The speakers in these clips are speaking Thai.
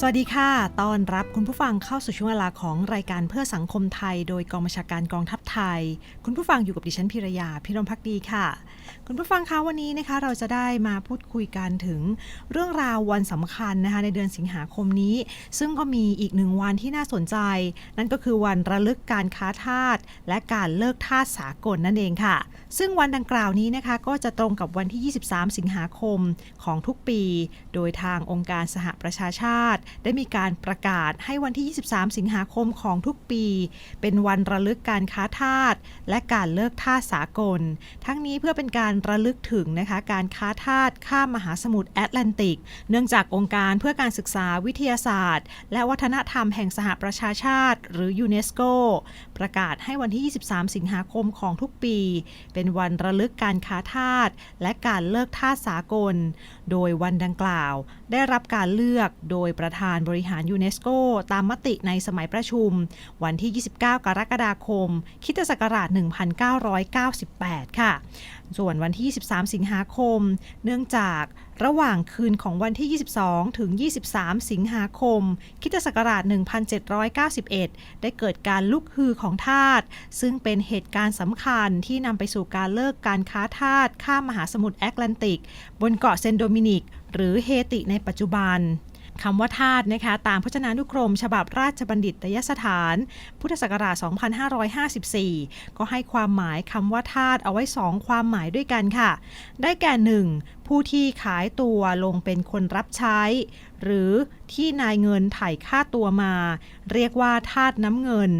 สวัสดีค่ะ ต้อนรับคุณผู้ฟังเข้าสู่ช่วงเวลาของรายการเพื่อสังคมไทย โดยกองบัญชาการกองทัพไทย คุณผู้ฟังอยู่กับดิฉันพิรยาพิรมพักดีค่ะ คุณผู้ฟังคะวันนี้นะคะเราจะได้มาพูดคุยกันถึงเรื่องราววันสำคัญนะคะในเดือนสิงหาคมนี้ ซึ่งก็มีอีกหนึ่งวันที่น่าสนใจ นั่นก็คือวันระลึกการค้าทาสและการเลิกทาสสากลนั่นเองค่ะ ซึ่งวันดังกล่าวนี้นะคะก็จะตรงกับวันที่ 23 สิงหาคมของทุกปี โดยทางองค์การสหประชาชาติได้มีการประกาศให้วันที่ 23 สิงหาคมของทุกปี เป็นวันระลึกการค้าทาสและการเลิกทาสสากล ทั้งนี้เพื่อเป็นการระลึกถึงนะคะการค้าทาสข้ามมหาสมุทรแอตแลนติก เนื่องจากองค์การเพื่อการศึกษาวิทยาศาสตร์ และวัฒนธรรมแห่งสหประชาชาติ หรือยูเนสโกประกาศให้วันที่ 23 สิงหาคมของทุกปี เป็นวันระลึกการค้าทาสและการเลิกทาสสากล โดยวันดังกล่าวได้รับการเลือกโดยประธานบริหารยูเนสโก ตามมติในสมัยประชุม วันที่ 29 กรกฎาคม คิตศักราช 1998 ค่ะ ส่วนวันที่ 23 สิงหาคม เนื่องจากระหว่างคืนของวันที่ 22 ถึง 23 สิงหาคม คิตศักราช 1791 ได้เกิดการลุกฮือของทาส ซึ่งเป็นเหตุการณ์สำคัญที่นำไปสู่การเลิกการค้าทาสข้ามมหาสมุทรแอตแลนติก บนเกาะเซนโดมินิก หรือเฮติในปัจจุบันคำว่าทาสนะคะตามพจนานุกรม ฉบับราชบัณฑิตยสถาน พุทธศักราช 2554 ก็ให้ความหมายคำว่าทาสเอาไว้สองความหมายด้วยกันค่ะ ได้แก่หนึ่งผู้ที่ขายตัวลงเป็นคนรับใช้ หรือที่นายเงินไถ่ค่าตัวมา เรียกว่าทาสน้ำเงิน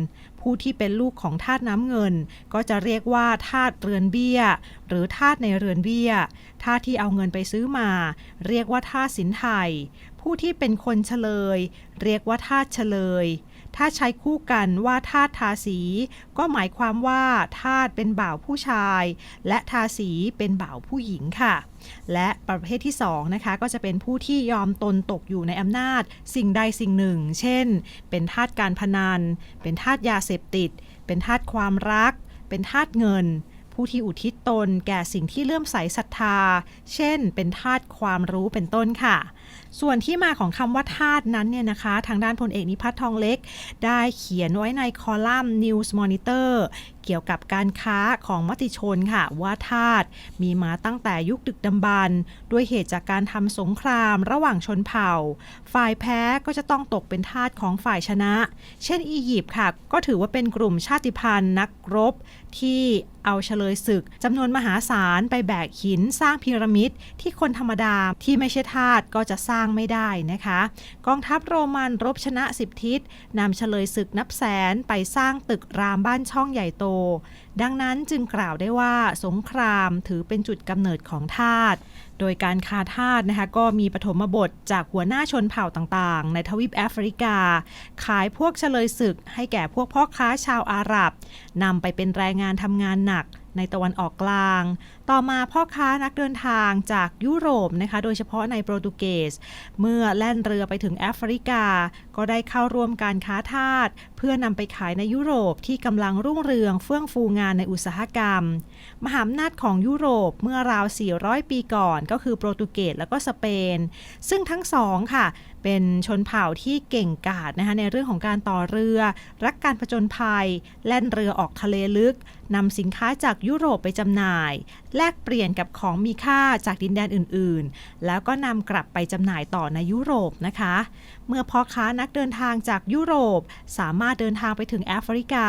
ผู้ที่เป็นลูกของธาตุน้ำเงิน ก็จะเรียกว่าธาตุเรือนเบี้ย หรือธาตุในเรือนเบี้ยธาตุที่เอาเงินไปซื้อมา เรียกว่าธาตุสินไทย ผู้ที่เป็นคนเฉลย เรียกว่าธาตุเฉลย ถ้าใช้คู่กันว่าทาสทาสี ก็หมายความว่าทาสเป็นบ่าวผู้ชาย และทาสีเป็นบ่าวผู้หญิงค่ะ และประเภทที่2นะคะก็จะเป็นผู้ที่ยอมตนตกอยู่ในอำนาจ สิ่งใดสิ่งหนึ่ง เช่น เป็นทาสการพนัน เป็นทาสยาเสพติด เป็นทาสความรัก เป็นทาสเงินผู้ที่อุทิศตนแก่สิ่งที่เลื่อมใสศรัทธา เช่น เป็นทาสความรู้เป็นต้นค่ะ ส่วนที่มาของคำว่าทาสนั้นเนี่ยนะคะ ทางด้านพลเอกนิพัฒน์ทองเล็ก ได้เขียนไว้ในคอลัมน์ News Monitor เกี่ยวกับการค้าของมติชนค่ะ ว่าทาสมีมาตั้งแต่ยุคดึกดำบรรพ์ด้วยเหตุจากการทำสงครามระหว่างชนเผ่า ฝ่ายแพ้ก็จะต้องตกเป็นทาสของฝ่ายชนะ เช่นอียิปต์ค่ะ ก็ถือว่าเป็นกลุ่มชาติพันธุ์นักรบที่เอาเฉลยศึกจำนวนมหาศาลไปแบกหินสร้างพีระมิดที่คนธรรมดาที่ไม่ใช่ทาสก็จะสร้างไม่ได้นะคะ กองทัพโรมันรบชนะสิบทิศนำเฉลยศึกนับแสนไปสร้างตึกรามบ้านช่องใหญ่โตดังนั้นจึงกล่าวได้ว่าสงครามถือเป็นจุดกำเนิดของทาสโดยการคาทาสนะคะก็มีปฐมบทจากหัวหน้าชนเผ่าต่างๆ ในทวีปแอฟริกา ขายพวกเฉลยศึก ให้แก่พวกพ่อค้าชาวอาหรับนำไปเป็นแรงงานทำงานหนักในตะวันออกกลาง ต่อมาพ่อค้านักเดินทางจากยุโรปนะคะโดยเฉพาะในโปรตุเกส เมื่อแล่นเรือไปถึงแอฟริกา ก็ได้เข้าร่วมการค้าทาสเพื่อนำไปขายในยุโรปที่กำลังรุ่งเรืองเฟื่องฟูงานในอุตสาหกรรม มหาอำนาจของยุโรปเมื่อราว 400 ปีก่อนก็คือโปรตุเกสแล้วก็สเปน ซึ่งทั้งสองค่ะ เป็นชนเผ่าที่เก่งกาจนะคะในเรื่องของการต่อเรือ รักการผจญภัย แล่นเรือออกทะเลลึกนำสินค้าจากยุโรปไปจำหน่ายแลกเปลี่ยนกับของมีค่าจากดินแดนอื่นๆ แล้วก็นำกลับไปจำหน่ายต่อในยุโรปนะคะ เมื่อพ่อค้านักเดินทางจากยุโรป สามารถเดินทางไปถึงแอฟริกา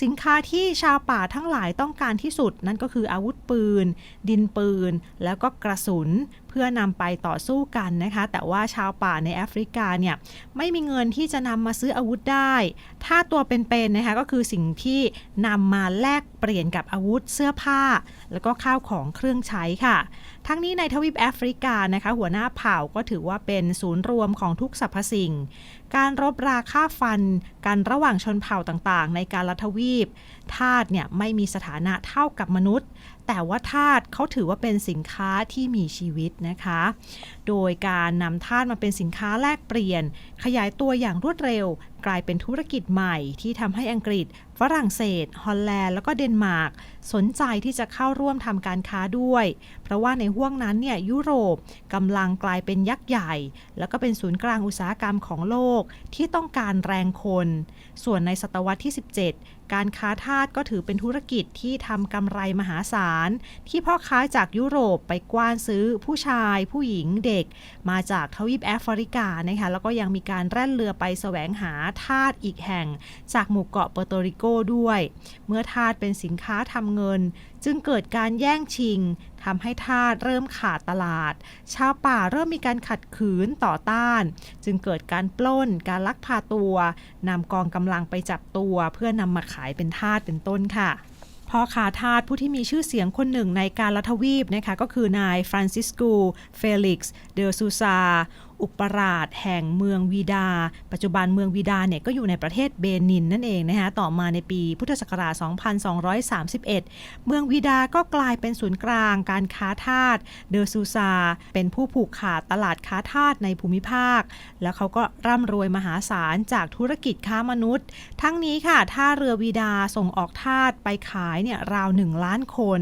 สินค้าที่ชาวป่าทั้งหลายต้องการที่สุดนั่นก็คืออาวุธปืน ดินปืน แล้วก็กระสุน พื่อนำไปต่อสู้กันนะคะ แต่ว่าชาวป่าในแอฟริกาเนี่ยไม่มีเงินที่จะนำมาซื้ออาวุธได้ ถ้าตัวเป็นๆนะคะก็คือสิ่งที่นำมาแลกเปลี่ยนกับอาวุธเสื้อผ้า แล้วก็ข้าวของเครื่องใช้ค่ะ ทั้งนี้ในทวีปแอฟริกานะคะหัวหน้าเผ่าก็ถือว่าเป็นศูนย์รวมของทุกสรรพสิ่ง การรบราค่าฟันกันระหว่างชนเผ่าต่างๆ ในการละทวีปทาสเนี่ยไม่มีสถานะเท่ากับมนุษย์ แต่ว่าทาสเขาถือว่าเป็นสินค้าที่มีชีวิตนะคะ โดยการนำทาสมาเป็นสินค้าแลกเปลี่ยน ขยายตัวอย่างรวดเร็ว กลายเป็นธุรกิจใหม่ที่ทำให้อังกฤษ ฝรั่งเศส ฮอลแลนด์ แล้วก็เดนมาร์กสนใจที่จะเข้าร่วมทำการค้าด้วย เพราะว่าในห่วงนั้นเนี่ยยุโรปกำลังกลายเป็นยักษ์ใหญ่ แล้วก็เป็นศูนย์กลางอุตสาหกรรมของโลกที่ต้องการแรงคน ส่วนในศตวรรษที่ 17 การค้าทาสก็ถือเป็นธุรกิจที่ทำกำไรมหาศาล ที่พ่อค้าจากยุโรปไปกว้านซื้อผู้ชาย ผู้หญิงเด็ก มาจากทวีปแอฟริกานะคะแล้วก็ยังมีการแล่นเรือไปแสวงหาทาสอีกแห่ง จากหมู่เกาะเปอร์โตริโกด้วย เมื่อทาสเป็นสินค้าทำเงิน จึงเกิดการแย่งชิงทำให้ทาสเริ่มขาดตลาด ชาวป่าเริ่มมีการขัดขืนต่อต้าน จึงเกิดการปล้น การลักพาตัวนำกองกำลังไปจับตัว เพื่อนำมาขายเป็นทาสเป็นต้นค่ะพ่อค้าทาสผู้ที่มีชื่อเสียงคนหนึ่งในการลัทวีปนะคะก็คือนายฟรานซิสโกเฟลิกซ์ เดลซูซา อุปราชแห่งเมืองวีดา ปัจจุบันเมืองวีดาเนี่ยก็อยู่ในประเทศเบนินนั่นเองนะคะต่อมาในปีพุทธศักราช 2231 เมืองวีดาก็กลายเป็นศูนย์กลางการค้าทาสเดอซูซา เป็นผู้ผูกขาดตลาดค้าทาสในภูมิภาค แล้วเขาก็ร่ำรวยมหาศาลจากธุรกิจค้ามนุษย์ ทั้งนี้ค่ะท่าเรือวีดาส่งออกทาสไปขายเนี่ยราว 1 ล้านคน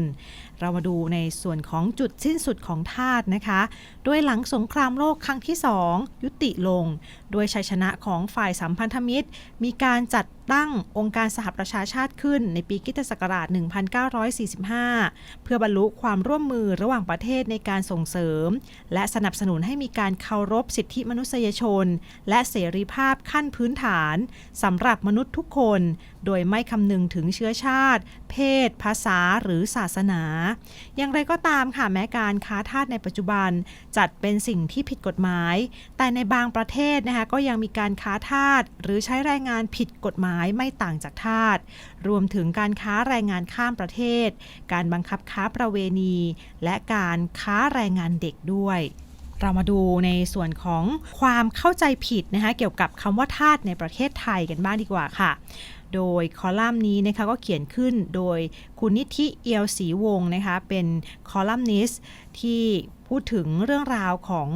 เรามาดูในส่วนของจุดสิ้นสุดของทาสนะคะ โดยหลังสงครามโลกครั้งที่ 2 ยุติลง โดยชัยชนะของฝ่ายสัมพันธมิตร มีการจัดตั้งองค์การสหประชาชาติขึ้นในปีคริตศักราช 1945 เพื่อบรรลุความร่วมมือระหว่างประเทศในการส่งเสริม และสนับสนุนให้มีการเคารพสิทธิมนุษยชน และเสรีภาพขั้นพื้นฐานสำหรับมนุษย์ทุกคน โดยไม่คำนึงถึงเชื้อชาติ เพศ ภาษาหรือศาสนา อย่างไรก็ตามค่ะแม้การค้าทาสในปัจจุบัน จัดเป็นสิ่งที่ผิดกฎหมาย แต่ในบางประเทศนะคะก็ยังมีการค้าทาสหรือใช้แรงงานผิดกฎหมายไม่ต่างจากทาสรวมถึงการค้าแรงงานข้ามประเทศ การบังคับค้าประเวณี และการค้าแรงงานเด็กด้วยเรามาดูในส่วนของความเข้าใจผิดนะคะเกี่ยวกับคำว่าทาสในประเทศไทยกันบ้างดีกว่าค่ะ โดยคอลัมน์นี้นะคะก็เขียนขึ้นโดยคุณนิธิเอียวศรีวงศ์นะคะเป็นคอลัมนิสต์ที่พูดถึงเรื่องราวของ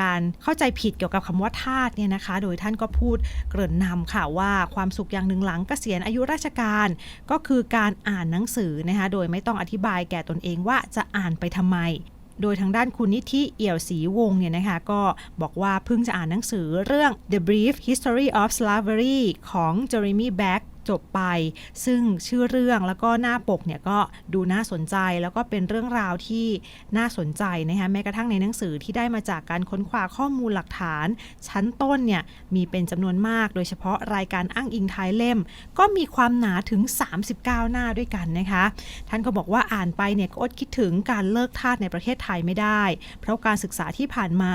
การเข้าใจผิดเกี่ยวกับคำว่าทาสเนี่ยนะคะ โดยท่านก็พูดเกริ่นนำค่ะว่าความสุขอย่างหนึ่งหลังเกษียณอายุราชการ ก็คือการอ่านหนังสือนะคะโดยไม่ต้องอธิบายแก่ตนเองว่าจะอ่านไปทำไมโดยทางด้านคุณนิธิเอี่ยวศรีวงศ์เนี่ยนะคะก็บอกว่าเพิ่งจะอ่านหนังสือเรื่อง The Brief History of Slavery ของ Jeremy Beck จบไป ซึ่งชื่อเรื่องแล้วก็หน้าปกเนี่ยก็ดูน่าสนใจแล้วก็เป็นเรื่องราวที่น่าสนใจนะคะแม้กระทั่งในหนังสือที่ได้มาจากการค้นคว้าข้อมูลหลักฐาน ชั้นต้นเนี่ยมีเป็นจำนวนมาก โดยเฉพาะรายการอ้างอิงท้ายเล่ม ก็มีความหนาถึง 39 หน้าด้วยกันนะคะท่านก็บอกว่าอ่านไปเนี่ยก็อดคิดถึงการเลิกทาสในประเทศไทยไม่ได้ เพราะการศึกษาที่ผ่านมา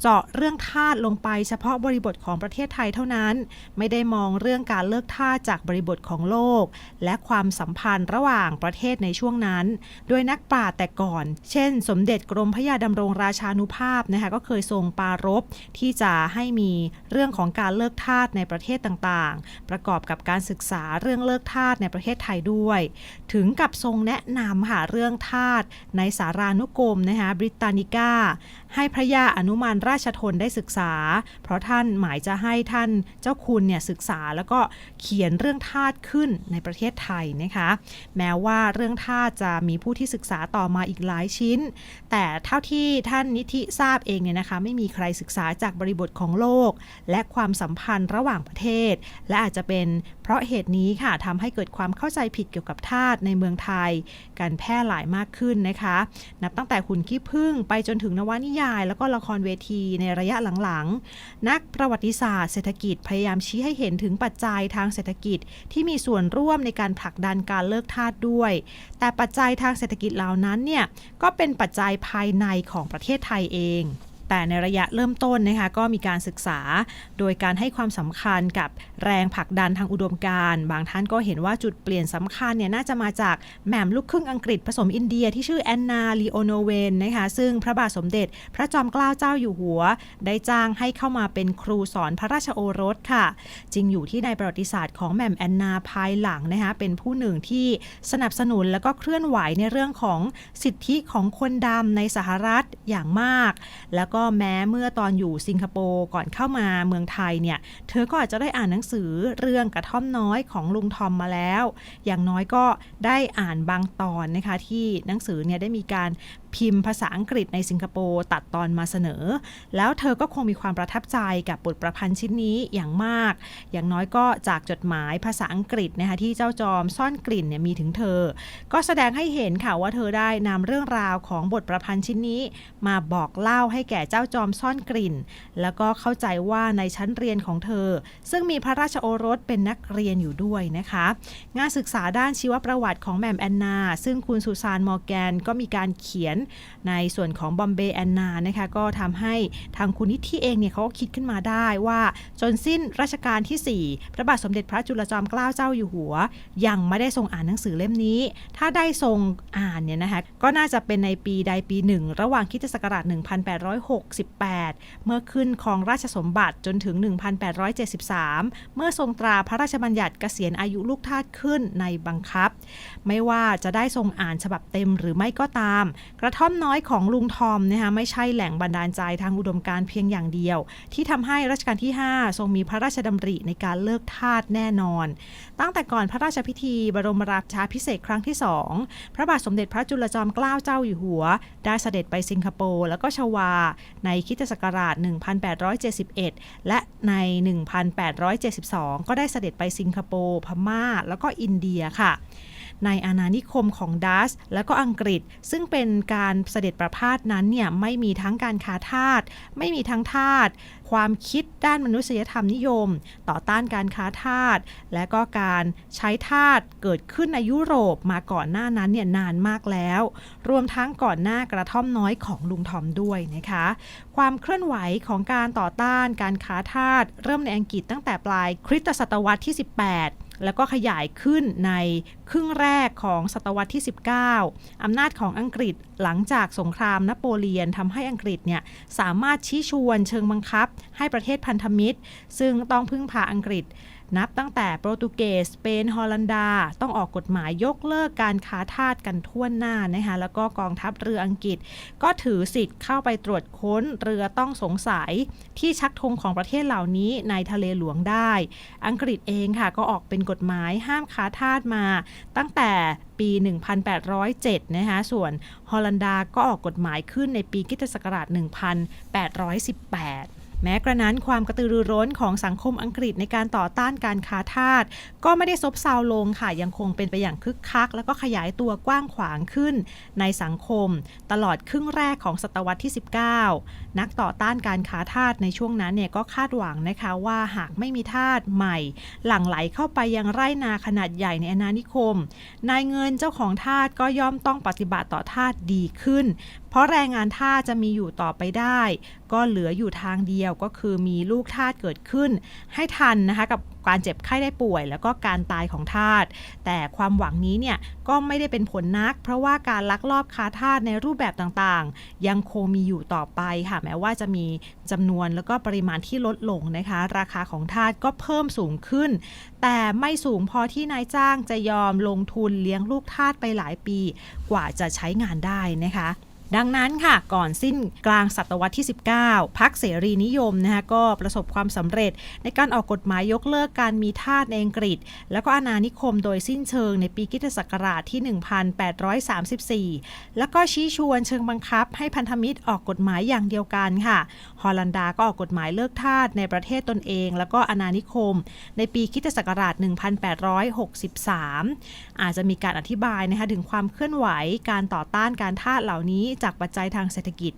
เจาะเรื่องทาสลงไปเฉพาะบริบทของประเทศไทยเท่านั้น ไม่ได้มองเรื่องการเลิกทาสจากบริบทของโลก และความสัมพันธ์ระหว่างประเทศในช่วงนั้น โดยนักปราชญ์แต่ก่อน เช่น สมเด็จกรมพระยาดำรงราชานุภาพนะคะก็เคยทรงปรารภที่จะให้มีเรื่องของการเลิกทาสในประเทศต่างๆ ประกอบกับการศึกษาเรื่องเลิกทาสในประเทศไทยด้วย ถึงกับทรงแนะนำค่ะเรื่องทาสในสารานุกรมนะคะบริตานิก้าให้พระยาอนุมานราชทนได้ศึกษา เพราะท่านหมายจะให้ท่านเจ้าคุณเนี่ยศึกษาแล้วก็เขียนเรื่องทาสขึ้นในประเทศไทยนะคะ แม้ว่าเรื่องทาสจะมีผู้ที่ศึกษาต่อมาอีกหลายชิ้น แต่เท่าที่ท่านนิธิทราบเองเนี่ยนะคะ ไม่มีใครศึกษาจากบริบทของโลก และความสัมพันธ์ระหว่างประเทศ และอาจจะเป็นเพราะเหตุนี้ค่ะทำให้เกิดความเข้าใจผิดเกี่ยวกับทาสในเมืองไทย การแพร่หลายมากขึ้นนะคะ นับตั้งแต่คุณขี้ผึ้งไปจนถึงนวนิยาย แล้วก็ละครเวทีในระยะหลังๆ นักประวัติศาสตร์เศรษฐกิจพยายามชี้ให้เห็นถึงปัจจัยทางเศรษฐกิจที่มีส่วนร่วมในการผลักดันการเลิกทาสด้วย แต่ปัจจัยทางเศรษฐกิจเหล่านั้นเนี่ยก็เป็นปัจจัยภายในของประเทศไทยเอง แต่ในระยะเริ่มต้นนะคะก็มีการศึกษา โดยการให้ความสำคัญกับแรงผลักดันทางอุดมการณ์บางท่านก็เห็นว่าจุดเปลี่ยนสำคัญเนี่ยน่าจะมาจากแหม่มลูกครึ่งอังกฤษผสมอินเดียที่ชื่อแอนนาลีโอโนเวนนะคะซึ่งพระบาทสมเด็จพระจอมเกล้าเจ้าอยู่หัว ได้จ้างให้เข้ามาเป็นครูสอนพระราชโอรสค่ะ จริงอยู่ที่ในประวัติศาสตร์ของแหม่มแอนนาภายหลังนะคะเป็นผู้หนึ่งที่สนับสนุนแล้วก็เคลื่อนไหวในเรื่องของสิทธิของคนดำในสหรัฐอย่างมาก แล้วก็ก็แม้เมื่อตอนอยู่สิงคโปร์ก่อนเข้ามาเมืองไทยเนี่ย เธอก็อาจจะได้อ่านหนังสือเรื่องกระท่อมน้อยของลุงทอมมาแล้ว อย่างน้อยก็ได้อ่านบางตอนนะคะที่หนังสือเนี่ยได้มีการ พิมพ์ภาษาอังกฤษในสิงคโปร์ตัดตอนมาเสนอ แล้วเธอก็คงมีความประทับใจกับบทประพันธ์ชิ้นนี้อย่างมาก อย่างน้อยก็จากจดหมายภาษาอังกฤษนะคะที่เจ้าจอมซ่อนกลิ่นเนี่ยมีถึงเธอ ก็แสดงให้เห็นค่ะว่าเธอได้นำเรื่องราวของบทประพันธ์ชิ้นนี้ มาบอกเล่าให้แก่เจ้าจอมซ่อนกลิ่น แล้วก็เข้าใจว่าในชั้นเรียนของเธอ ซึ่งมีพระราชโอรสเป็นนักเรียนอยู่ด้วยนะคะ งานศึกษาด้านชีวประวัติของแหม่มแอนนา ซึ่งคุณสุซานมอร์แกนก็มีการเขียนในส่วนของบอมเบย์แอนนานะคะก็ทำให้ทางคุณนิธิเองเนี่ยเขาก็คิดขึ้นมาได้ว่าจนสิ้นรัชกาลที่ 4 พระบาทสมเด็จพระจุลจอมเกล้าเจ้าอยู่หัว ยังไม่ได้ทรงอ่านหนังสือเล่มนี้ ถ้าได้ทรงอ่านเนี่ยนะคะก็น่าจะเป็นในปีใดปีหนึ่ง ระหว่างคริสตศักราช 1868 เมื่อขึ้นครองราชสมบัติจนถึง 1873 เมื่อทรงตราพระราชบัญญัติเกษียณอายุลูกทาสขึ้นในบังคับ ไม่ว่าจะได้ทรงอ่านฉบับเต็มหรือไม่ก็ตามกระท่อมน้อยของลุงทอมนะคะไม่ใช่แหล่งบันดาลใจทางอุดมการเพียงอย่างเดียว ที่ทำให้รัชกาลที่ 5 ทรงมีพระราชดำริในการเลิกทาสแน่นอน ตั้งแต่ก่อนพระราชพิธี บรมราชาพิเศษครั้งที่สองพระบาทสมเด็จพระจุลจอมเกล้าเจ้าอยู่หัว ได้เสด็จไปสิงคโปร์แล้วก็ชวา ในคริสตศักราช 1871 และใน 1872 ก็ได้เสด็จไปสิงคโปร์พม่า แล้วก็อินเดียค่ะ ในอาณานิคมของดัสและก็อังกฤษ ซึ่งเป็นการเสด็จประพาสนั้นเนี่ยไม่มีทั้งการค้าทาสไม่มีทั้งทาสความคิดด้านมนุษยธรรมนิยม ต่อต้านการค้าทาสและก็การใช้ทาสเกิดขึ้นในยุโรปมาก่อนหน้านั้นเนี่ยนานมากแล้ว รวมทั้งก่อนหน้ากระท่อมน้อยของลุงทอมด้วยนะคะ ความเคลื่อนไหวของการต่อต้านการค้าทาสเริ่มในอังกฤษตั้งแต่ปลายคริสตศตวรรษที่ 18 แล้วก็ขยายขึ้นใน ครึ่งแรกของศตวรรษที่ 19 อำนาจของอังกฤษหลังจากสงครามนโปเลียนทำให้อังกฤษเนี่ยสามารถชี้ชวนเชิงบังคับ ให้ประเทศพันธมิตร ซึ่งต้องพึ่งพาอังกฤษ นับตั้งแต่โปรตุเกสสเปน ฮอลันดา ต้องออกกฎหมายยกเลิกการค้าทาสกันทั่วหน้านะคะแล้วก็กองทัพเรืออังกฤษ ก็ถือสิทธิ์เข้าไปตรวจค้นเรือต้องสงสัยที่ชักธงของประเทศเหล่านี้ในทะเลหลวงได้ อังกฤษเองค่ะก็ออกเป็นกฎหมายห้ามค้าทาสมาตั้งแต่ปี 1807 นะคะ ส่วนฮอลันดาก็ออกกฎหมายขึ้นในปีคิศักราช 1818แม้กระนั้นความกระตือรือร้นของสังคมอังกฤษในการต่อต้านการค้าทาสก็ไม่ได้ซบเซาลงค่ะ ยังคงเป็นไปอย่างคึกคัก แล้วก็ขยายตัวกว้างขวางขึ้นในสังคม ตลอดครึ่งแรกของศตวรรษที่ 19 นักต่อต้านการค้าทาสในช่วงนั้นเนี่ยก็คาดหวังนะคะว่าหากไม่มีทาสใหม่ หลั่งไหลเข้าไปยังไร่นาขนาดใหญ่ในอาณานิคม นายเงินเจ้าของทาสก็ย่อมต้องปฏิบัติต่อทาสดีขึ้น เพราะแรงงานทาสจะมีอยู่ต่อไปได้ ก็เหลืออยู่ทางเดียวก็คือมีลูกทาสเกิดขึ้น ให้ทันนะคะกับ การเจ็บไข้ได้ป่วย แล้วก็การตายของทาสแต่ความหวังนี้เนี่ยก็ไม่ได้เป็นผลนัก เพราะว่าการลักลอบค้าทาสในรูปแบบต่างๆ ยังคงมีอยู่ต่อไปค่ะแม้ว่าจะมีจำนวนแล้วก็ปริมาณที่ลดลงนะคะ ราคาของทาสก็เพิ่มสูงขึ้น แต่ไม่สูงพอที่นายจ้างจะยอมลงทุนเลี้ยงลูกทาสไปหลายปี กว่าจะใช้งานได้นะคะ ดังนั้นค่ะก่อนสิ้นกลางศตวรรษที่ 19พักเสรีนิยมนะคะก็ประสบความสำเร็จ ในการออกกฎหมายยกเลิกการมีทาสในอังกฤษ แล้วก็อาณานิคมโดยสิ้นเชิงในปีคริสตศักราชที่ 1834 แล้วก็ชี้ชวนเชิงบังคับ ให้พันธมิตรออกกฎหมายอย่างเดียวกันค่ะ ฮอลันดาก็ออกกฎหมายเลิกทาสในประเทศตนเอง แล้วก็อาณานิคม ในปีคริสตศักราช 1863 อาจจะมีการอธิบายนะคะถึงความเคลื่อนไหวการต่อต้านการทาสเหล่านี้จากปัจจัยทางเศรษฐกิจ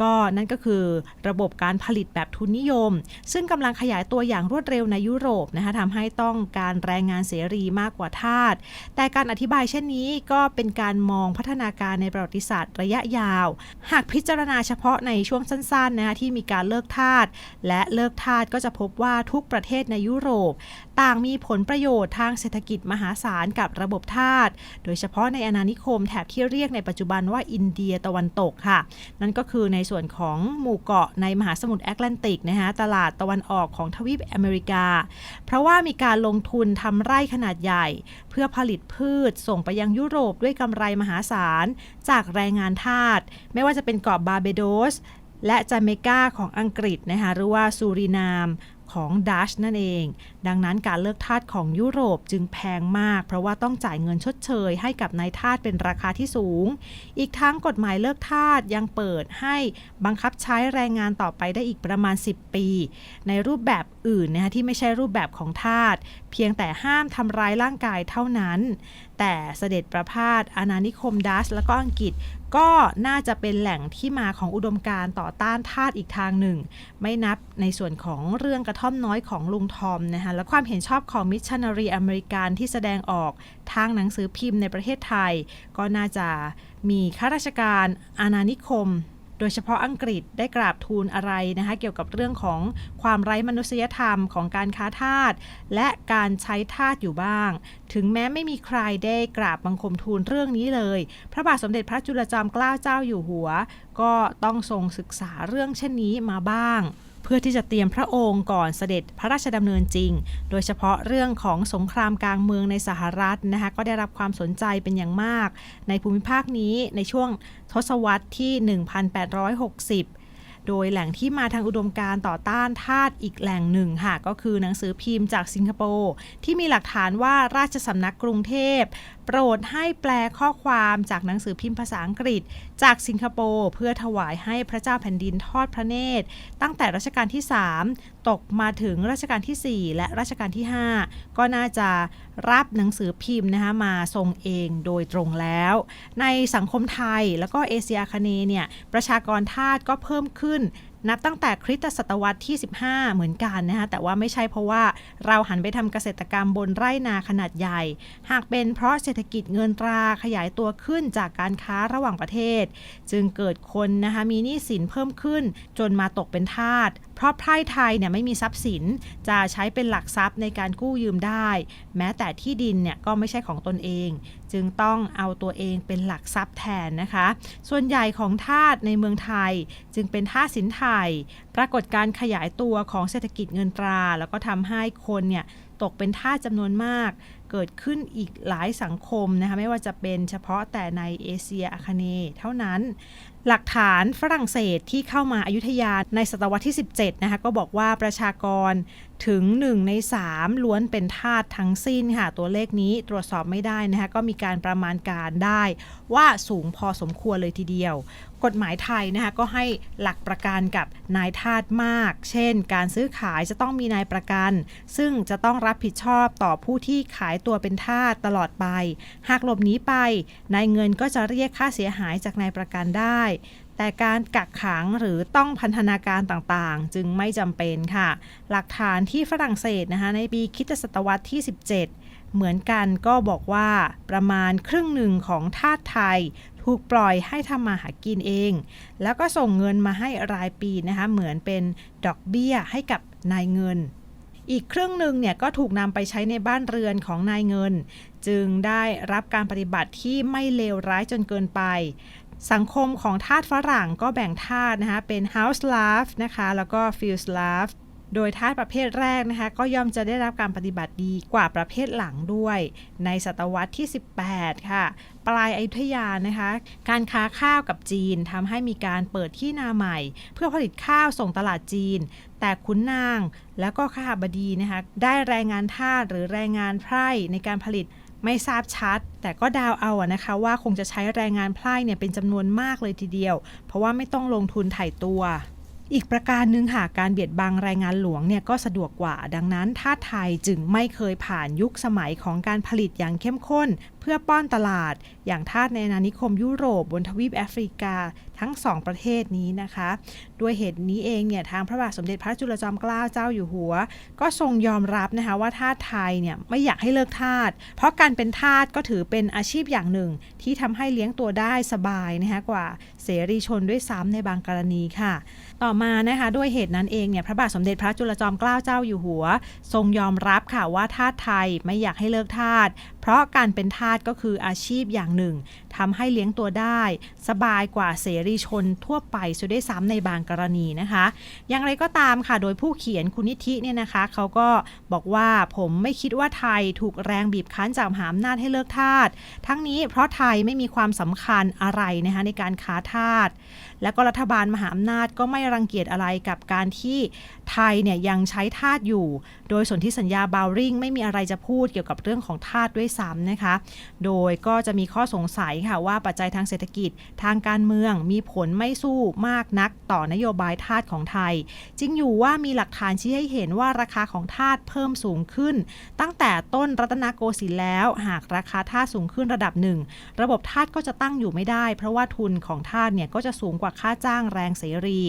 ก็นั่นก็คือระบบการผลิตแบบทุนนิยม ซึ่งกำลังขยายตัวอย่างรวดเร็วในยุโรปนะคะทำให้ต้องการแรงงานเสรีมากกว่าทาสแต่การอธิบายเช่นนี้ก็เป็นการมองพัฒนาการในประวัติศาสตร์ระยะยาว หากพิจารณาเฉพาะในช่วงสั้นๆนะคะที่มีการเลิกทาสและเลิกทาสก็จะพบว่าทุกประเทศในยุโรปต่างมีผลประโยชน์ทางเศรษฐกิจมหาศาลกับระบบทาส โดยเฉพาะในอาณานิคมแถบที่เรียกในปัจจุบันว่าอินเดียตะวันตกค่ะ นั่นก็คือในส่วนของหมู่เกาะในมหาสมุทรแอตแลนติกนะคะตลาดตะวันออกของทวีปอเมริกา เพราะว่ามีการลงทุนทำไร่ขนาดใหญ่ เพื่อผลิตพืชส่งไปยังยุโรปด้วยกำไรมหาศาล จากแรงงานทาส ไม่ว่าจะเป็นเกาะบาเบโดสและจาเมกาของอังกฤษนะคะหรือว่าซูรินาม ของดัชนั่นเอง ดังนั้นการเลิกทาสของยุโรปจึงแพงมาก เพราะว่าต้องจ่ายเงินชดเชย ให้กับนายทาสเป็นราคาที่สูง อีกทั้งกฎหมายเลิกทาสยังเปิดให้บังคับใช้แรงงานต่อไปได้อีกประมาณ 10 ปี ในรูปแบบอื่นนะคะที่ไม่ใช่รูปแบบของทาสเพียงแต่ห้ามทำร้ายร่างกายเท่านั้น แต่เสด็จประพาสอาณานิคมดัชและก็อังกฤษ ก็น่าจะเป็นแหล่งที่มาของอุดมการณ์ต่อต้านทาสอีกทางหนึ่ง ไม่นับในส่วนของเรื่องกระท่อมน้อยของลุงทอมนะคะและความเห็นชอบของมิชชันนารีอเมริกันที่แสดงออกทางหนังสือพิมพ์ในประเทศไทย ก็น่าจะมีข้าราชการอาณานิคม โดยเฉพาะอังกฤษได้กราบทูลอะไรนะคะเกี่ยวกับเรื่องของความไร้มนุษยธรรมของการค้าทาสและการใช้ทาสอยู่บ้าง ถึงแม้ไม่มีใครได้กราบบังคมทูลเรื่องนี้เลย พระบาทสมเด็จพระจุลจอมเกล้าเจ้าอยู่หัว ก็ต้องทรงศึกษาเรื่องเช่นนี้มาบ้าง เพื่อที่จะเตรียมพระองค์ก่อนเสด็จพระราชดำเนินจริง โดยเฉพาะเรื่องของสงครามกลางเมืองในสหรัฐนะคะก็ได้รับความสนใจเป็นอย่างมาก ในภูมิภาคนี้ในช่วงทศวรรษที่ 1860 โดยแหล่งที่มาทางอุดมการ์ต่อต้านทาสอีกแหล่งหนึ่งค่ะก็คือหนังสือพิมพ์จากสิงคโปร์ที่มีหลักฐานว่าราชสำนักกรุงเทพ โปรดให้แปลข้อความจากหนังสือพิมพ์ภาษาอังกฤษ จากสิงคโปร์เพื่อถวายให้พระเจ้าแผ่นดินทอดพระเนตร ตั้งแต่รัชกาลที่ 3 ตกมาถึงรัชกาลที่ 4 และรัชกาลที่ 5 ก็น่าจะรับหนังสือพิมพ์นะคะมาทรงเองโดยตรงแล้ว ในสังคมไทยแล้วก็เอเชียอาคเนเนี่ยประชากรทาสก็เพิ่มขึ้นนับตั้งแต่คริสตศตวรรษที่ 15 เหมือนกันนะคะแต่ว่าไม่ใช่เพราะว่าเราหันไปทำเกษตรกรรมบนไร่นาขนาดใหญ่ หากเป็นเพราะเศรษฐกิจเงินตราขยายตัวขึ้นจากการค้าระหว่างประเทศ จึงเกิดคนนะคะมีหนี้สินเพิ่มขึ้นจนมาตกเป็นทาส ราะไพร่ไทยเนี่ยไม่มีทรัพย์สินจะใช้เป็นหลักทรัพย์ในการกู้ยืมได้ แม้แต่ที่ดินเนี่ยก็ไม่ใช่ของตนเอง จึงต้องเอาตัวเองเป็นหลักทรัพย์แทนนะคะ ส่วนใหญ่ของทาสในเมืองไทย จึงเป็นทาสสินไทย ปรากฏการขยายตัวของเศรษฐกิจเงินตรา แล้วก็ทำให้คนเนี่ยตกเป็นทาสจำนวนมาก เกิดขึ้นอีกหลายสังคมนะคะไม่ว่าจะเป็นเฉพาะแต่ในเอเชียอาคเนย์เท่านั้น หลักฐานฝรั่งเศสที่เข้ามาอายุทยาในศตวรรษที่ 17 นะคะก็บอกว่าประชากร ถึง 1 ใน 3 ล้วนเป็นทาสทั้งสิ้นค่ะ ตัวเลขนี้ตรวจสอบไม่ได้นะคะ ก็มีการประมาณการได้ว่าสูงพอสมควรเลยทีเดียว กฎหมายไทยนะคะก็ให้หลักประกันกับนายทาสมาก เช่น การซื้อขายจะต้องมีนายประกัน ซึ่งจะต้องรับผิดชอบต่อผู้ที่ขายตัวเป็นทาสตลอดไป หากหลบหนีไปนายเงินก็จะเรียกค่าเสียหายจากนายประกันได้ แต่การกักขังหรือต้องพันธนาการต่างๆ จึงไม่จำเป็นค่ะ หลักฐานที่ฝรั่งเศสนะคะในปีคิตศตวรรษที่ 17 เหมือนกันก็บอกว่าประมาณครึ่งหนึ่งของทาสไทยถูกปล่อยให้ทำมาหากินเอง แล้วก็ส่งเงินมาให้รายปีนะคะเหมือนเป็นดอกเบี้ยให้กับนายเงิน อีกครึ่งหนึ่งเนี่ยก็ถูกนำไปใช้ในบ้านเรือนของนายเงิน จึงได้รับการปฏิบัติที่ไม่เลวร้ายจนเกินไป สังคมของทาสฝรั่งก็แบ่งทาสนะคะเป็น house slave นะคะแล้วก็ field slave โดยทาสประเภทแรกนะคะก็ย่อมจะได้รับการปฏิบัติดีกว่าประเภทหลังด้วย ในศตวรรษที่ 18 ค่ะ ปลายอยุธยานะคะ การค้าข้าวกับจีนทำให้มีการเปิดที่นาใหม่ เพื่อผลิตข้าวส่งตลาดจีน แต่ขุนนางแล้วก็ข้าบดีนะคะได้แรงงานทาสหรือแรงงานไพร่ในการผลิต ไม่ทราบชัด แต่ก็ดาวเอาอะนะคะว่าคงจะใช้แรงงานไพร่เนี่ยเป็นจำนวนมากเลยทีเดียว เพราะว่าไม่ต้องลงทุนถ่ายตัว อีกประการหนึ่งหากการเบียดบังแรงงานหลวงเนี่ยก็สะดวกกว่า ดังนั้นทาไทยจึงไม่เคยผ่านยุคสมัยของการผลิตอย่างเข้มข้นเพื่อป้อนตลาด อย่างทาสในอาณานิคมยุโรปบนทวีปแอฟริกาทั้งสองประเทศนี้นะคะ ด้วยเหตุนี้เองเนี่ยทางพระบาทสมเด็จพระจุลจอมเกล้าเจ้าอยู่หัว ก็ทรงยอมรับนะคะว่าทาสไทยเนี่ยไม่อยากให้เลิกทาสเพราะการเป็นทาสก็ถือเป็นอาชีพอย่างหนึ่ง ที่ทำให้เลี้ยงตัวได้สบายนะคะกว่าเสรีชนด้วยซ้ำในบางกรณีค่ะ ต่อมานะคะด้วยเหตุนั้นเองเนี่ยพระบาทสมเด็จพระจุลจอมเกล้าเจ้าอยู่หัว ทรงยอมรับค่ะว่าทาสไทยไม่อยากให้เลิกทาส เพราะการเป็นทาสก็คืออาชีพอย่างหนึ่ง ทำให้เลี้ยงตัวได้ สบายกว่าเสรีชนทั่วไปสุดได้ซ้ำในบางกรณีนะคะ อย่างไรก็ตามค่ะโดยผู้เขียนคุณนิธิเนี่ยนะคะเขาก็บอกว่าผมไม่คิดว่าไทยถูกแรงบีบคั้นจากมหาอำนาจให้เลิกทาสทั้งนี้เพราะไทยไม่มีความสำคัญอะไรนะคะในการค้าทาสและก็รัฐบาลมหาอำนาจก็ไม่รังเกียจอะไรกับการที่ไทยเนี่ยยังใช้ทาสอยู่ โดยสนธิสัญญาบาวริงไม่มีอะไรจะพูดเกี่ยวกับเรื่องของทาสด้วยซ้ำนะคะ โดยก็จะมีข้อสงสัยค่ะว่าปัจจัยทางเศรษฐกิจทางการเมืองมีผลไม่สู้มากนักต่อนโยบายทาสของไทย จริงอยู่ว่ามีหลักฐานชี้ให้เห็นว่าราคาของทาสเพิ่มสูงขึ้น ตั้งแต่ต้นรัตนโกสินทร์แล้ว หากราคาทาสสูงขึ้นระดับหนึ่ง ระบบทาสก็จะตั้งอยู่ไม่ได้ เพราะว่าทุนของทาสเนี่ยก็จะสูงกว่าค่าจ้างแรงเสรี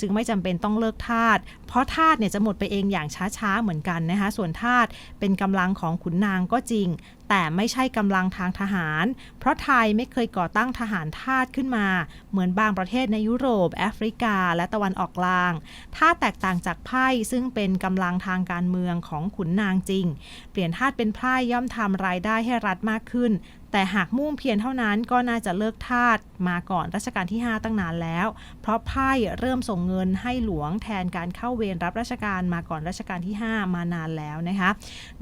จึงไม่จำเป็นต้องเลิกทาสเพราะทาสเนี่ยจะหมดไปเองอย่างช้าๆเหมือนกันนะคะส่วนทาสเป็นกำลังของขุนนางก็จริง แต่ไม่ใช่กำลังทางทหาร เพราะไทยไม่เคยก่อตั้งทหารทาสขึ้นมา เหมือนบางประเทศในยุโรป แอฟริกา และตะวันออกกลาง ถ้าแตกต่างจากไพ่ซึ่งเป็นกำลังทางการเมืองของขุนนางจริง เปลี่ยนทาสเป็นไพร่ย่อมทำรายได้ให้รัฐมากขึ้น แต่หากมุ่งเพียงเท่านั้นก็น่าจะเลิกทาสมาก่อนรัชกาลที่ 5 ตั้งนานแล้ว เพราะไพ่เริ่มส่งเงินให้หลวงแทนการเข้าเวรรับราชการมาก่อนรัชกาลที่ 5 มานานแล้วนะคะ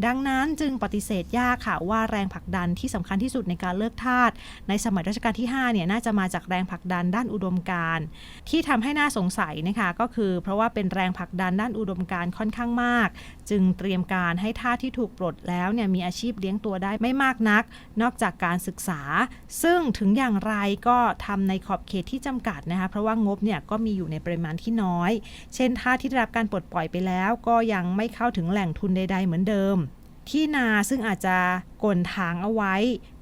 ดังนั้นจึงปฏิเสธยากค่ะว่าแรงผลักดันที่สำคัญที่สุดในการเลิกทาสในสมัยรัชกาลที่5เนี่ยน่าจะมาจากแรงผลักดันด้านอุดมการณ์ที่ทำให้น่าสงสัยนะคะก็คือ เพราะว่าเป็นแรงผลักดันด้านอุดมการณ์ค่อนข้างมาก จึงเตรียมการให้ทาสที่ถูกปลดแล้วเนี่ยมีอาชีพเลี้ยงตัวได้ไม่มากนัก นอกจากการศึกษา ซึ่งถึงอย่างไรก็ทำในขอบเขตที่จำกัดนะคะ เพราะว่างบเนี่ยก็มีอยู่ในปริมาณที่น้อย เช่นถ้าที่ได้รับการปลดปล่อยไปแล้ว ก็ยังไม่เข้าถึงแหล่งทุนใด ๆ เหมือนเดิม ที่นาซึ่งอาจจะกลนถางเอาไว้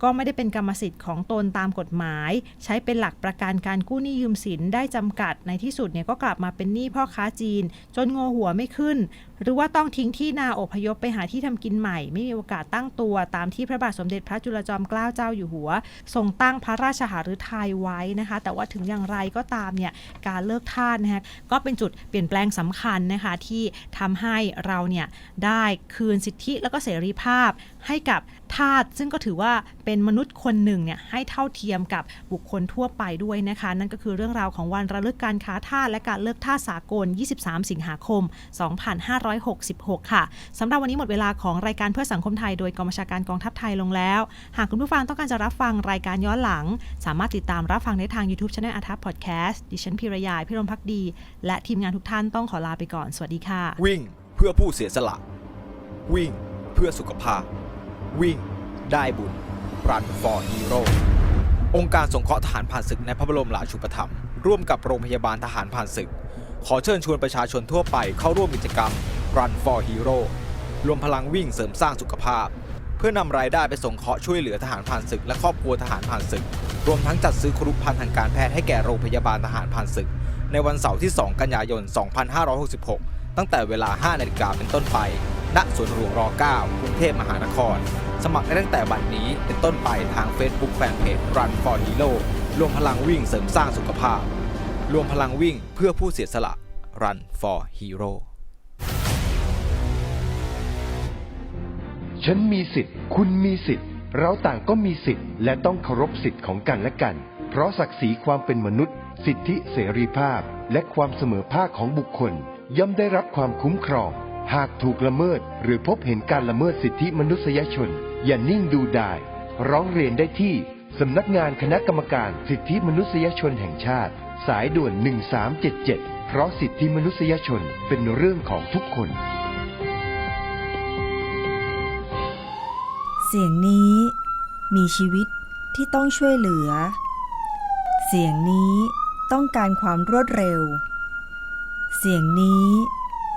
ก็ไม่ได้เป็นกรรมสิทธิ์ของตนตามกฎหมาย ใช้เป็นหลักประกันการกู้หนี้ยืมสินได้จำกัดในที่สุดเนี่ยก็กลับมาเป็นหนี้พ่อค้าจีน จนงอหัวไม่ขึ้น หรือว่าต้องทิ้งที่นาอพยพไปหาที่ทำกินใหม่ ไม่มีโอกาสตั้งตัว ตามที่พระบาทสมเด็จพระจุลจอมเกล้าเจ้าอยู่หัว ทรงตั้งพระราชหฤทัยไว้นะคะ แต่ว่าถึงอย่างไรก็ตามเนี่ยการเลิกทาสนะคะก็เป็นจุดเปลี่ยนแปลงสำคัญนะคะที่ทำให้เราเนี่ยได้คืนสิทธิแล้วก็เสรีภาพให้กับทาสซึ่งก็ถือว่าเป็นมนุษย์คนหนึ่งเนี่ยให้เท่าเทียมกับบุคคลทั่วไปด้วยนะคะ นั่นก็คือเรื่องราวของวันระลึกการค้าทาสและการเลิกทาสสากล 23 สิงหาคม 2566 ค่ะสำหรับวันนี้หมดเวลาของรายการเพื่อสังคมไทยโดยกองบัญชาการกองทัพไทยลงแล้ว หากคุณผู้ฟังต้องการจะรับฟังรายการย้อนหลัง สามารถติดตามรับฟังได้ทาง YouTube Channel อาทัพพอดแคสต์ดิฉันพิรยาพิรมพักดี และทีมงานทุกท่านต้องขอลาไปก่อนสวัสดีค่ะ วิ่งเพื่อผู้เสียสละ วิ่งเพื่อสุขภาพ วิ่ง ได้บุญ Run for Hero องค์การสงเคราะห์ทหารผ่านศึกในพระบรมราชูปถัมภ์ร่วมกับโรงพยาบาลทหารผ่านศึก ขอเชิญชวนประชาชนทั่วไปเข้าร่วมกิจกรรม Run for Hero รวมพลังวิ่งเสริมสร้างสุขภาพ เพื่อนำรายได้ไปสงเคราะห์ช่วยเหลือทหารผ่านศึก และครอบครัวทหารผ่านศึก รวมทั้งจัดซื้อครุภัณฑ์ทางการแพทย์ให้แก่โรงพยาบาลทหารผ่านศึก ในวันเสาร์ที่ 2 กันยายน 2566 ตั้งแต่เวลา 5 นาฬิกาเป็นต้นไป ณสวนหลวงร9กรุงเทพมหานคร สมัครได้ตั้งแต่บัดนี้เป็นต้นไปทาง Facebook Fanpage Run for Hero รวมพลังวิ่งเสริมสร้างสุขภาพ รวมพลังวิ่งเพื่อผู้เสียสละ Run for Hero ฉันมีสิทธิ์ คุณมีสิทธิ์ เราต่างก็มีสิทธิ์ และต้องเคารพสิทธิ์ของกันและกัน เพราะศักดิ์ศรีความเป็นมนุษย์ สิทธิเสรีภาพ และความเสมอภาคของบุคคล ย่อมได้รับความคุ้มครอง หากถูกละเมิดหรือพบเห็นการละเมิดสิทธิมนุษยชน อย่านิ่งดูไดายร้องเรียนได้ที่สำนักงานคณะกรรมการสิทธิมนุษยชนแห่งชาติ สายด่วน 1377 เพราะสิทธิมนุษยชนเป็นเรื่องของทุกคน เสียงนี้มีชีวิตที่ต้องช่วยเหลือ เสียงนี้ต้องการความรวดเร็ว เสียงนี้